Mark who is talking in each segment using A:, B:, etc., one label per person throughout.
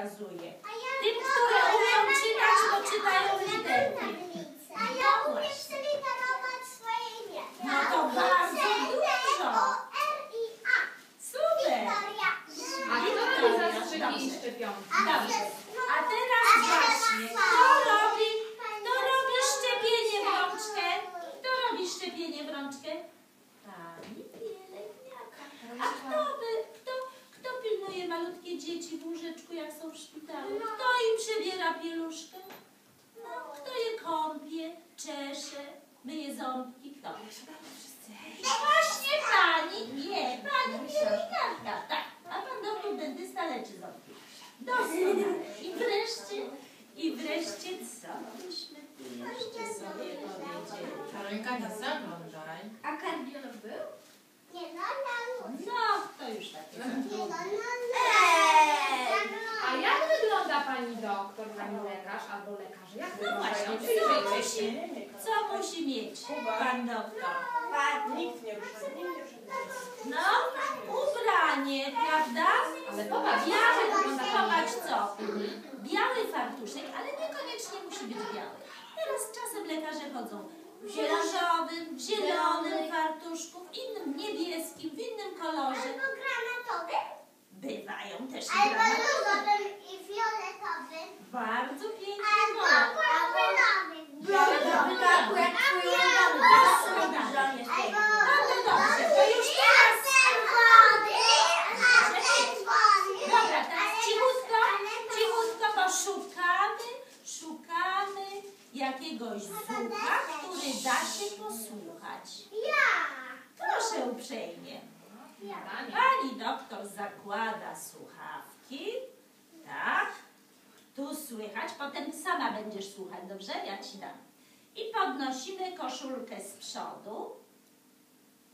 A: przekazuję. Tym, które umią czytać, to czytają literki.
B: A ja umiem sobie darować swoje imię.
A: No to bardzo dużo.
B: O-R-I-A.
A: Super.
B: Wiktoria.
C: A kto robi zastrzyki i szczepionki?
A: Dobrze. A teraz właśnie, kto robi, kto robi szczepienie w rączkę? Kto robi szczepienie w rączkę? Pani pielęgniarka. A kto, by, kto, kto pilnuje malutkie dzieci w łóżeczku, jak są w szpitalu? Kto im przebiera pieluszkę? No, kto je kąpie, czesze, myje ząbki? Kto? No właśnie pani, nie, pani pielęgniarka, tak. A pan doktor dentysta leczy ząbki. Doskonale. I wreszcie, i wreszcie co byśmy tu jeszcze sobie powiedzieli?
C: Karolinka, nie zaglądaj.
D: A kardiolog był?
B: Nie, no, no.
A: No, to już takie.
B: Nie, no, no, no.
C: A jak wygląda pani doktor, pani lekarz albo lekarz? Jak
A: No właśnie, co musi, co musi mieć pan doktor?
E: Nikt nie rusza, nikt nie rusza.
A: No, ubranie, prawda?
C: Ale popatrz,
A: Biały,
C: jak wygląda pani
A: zobacz
C: doktor?
A: co. Biały fartuszek, ale niekoniecznie musi być biały. Teraz czasem lekarze chodzą w różowym, w zielonym fartuszku, w innym niebieskim, w innym kolorze.
B: Albo granatowy,
A: Bywają też i
B: albo
A: granatowe. Bardzo piękny
B: albo
A: kolor.
D: Brązowy, to akurat twój ulubiony.
A: Doskonale.
B: Albo
A: No to dobrze, to już teraz... Dobra, teraz cichutko, cichutko poszukamy, szukamy jakiegoś zucha, który da się posłuchać.
B: Ja.
A: Proszę uprzejmie. Pani doktor zakłada słuchawki. Słychać, potem sama będziesz słuchać, dobrze? Ja ci dam. I podnosimy koszulkę z przodu.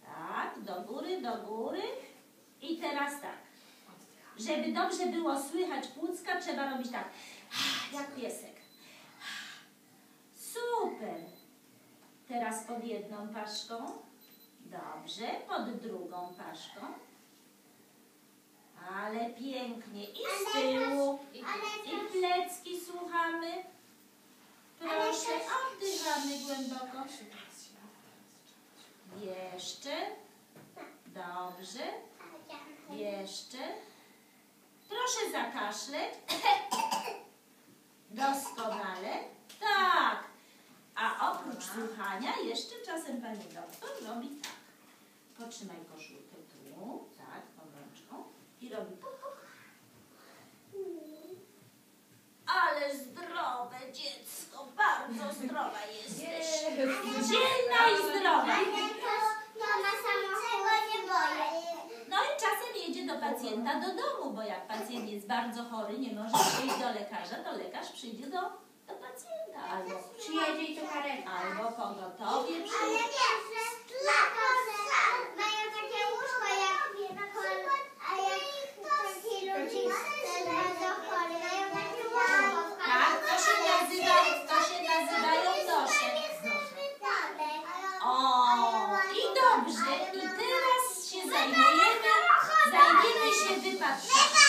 A: Tak, do góry, do góry. I teraz tak. Żeby dobrze było słychać płucka, trzeba robić tak. Jak piesek. Super. Teraz pod jedną paszką. Dobrze, pod drugą paszką. Ale pięknie. I z tyłu. I plecki słuchamy. Proszę, oddychamy głęboko. Jeszcze. Dobrze. Jeszcze. Proszę zakaszleć. Doskonale. Tak. A oprócz słuchania jeszcze czasem pani doktor robi tak. Potrzymaj koszulkę tu, tak, tą rączką i robi puk, puk. Ale zdrowe dziecko, bardzo zdrowa jesteś. Dzielna i zdrowa.
B: Na samochodu nie boję.
A: No i czasem jedzie do pacjenta do domu, bo jak pacjent jest bardzo chory, nie może przyjść do lekarza, to lekarz przyjdzie do, do pacjenta albo,
D: Przyjedzie i to karetka.
A: albo pogotowie
B: Ale
A: przyjdzie.
B: wiesz, że lekarze mają takie łóżko jak chor- a jak taki ludzi też bardzo chory, mają takie łóżko. w
A: Tak, to się nazywa, to się nazywają nosze.
B: szpitale.
A: O, i dobrze. I teraz się zajmujemy, zajmiemy się wypadkami.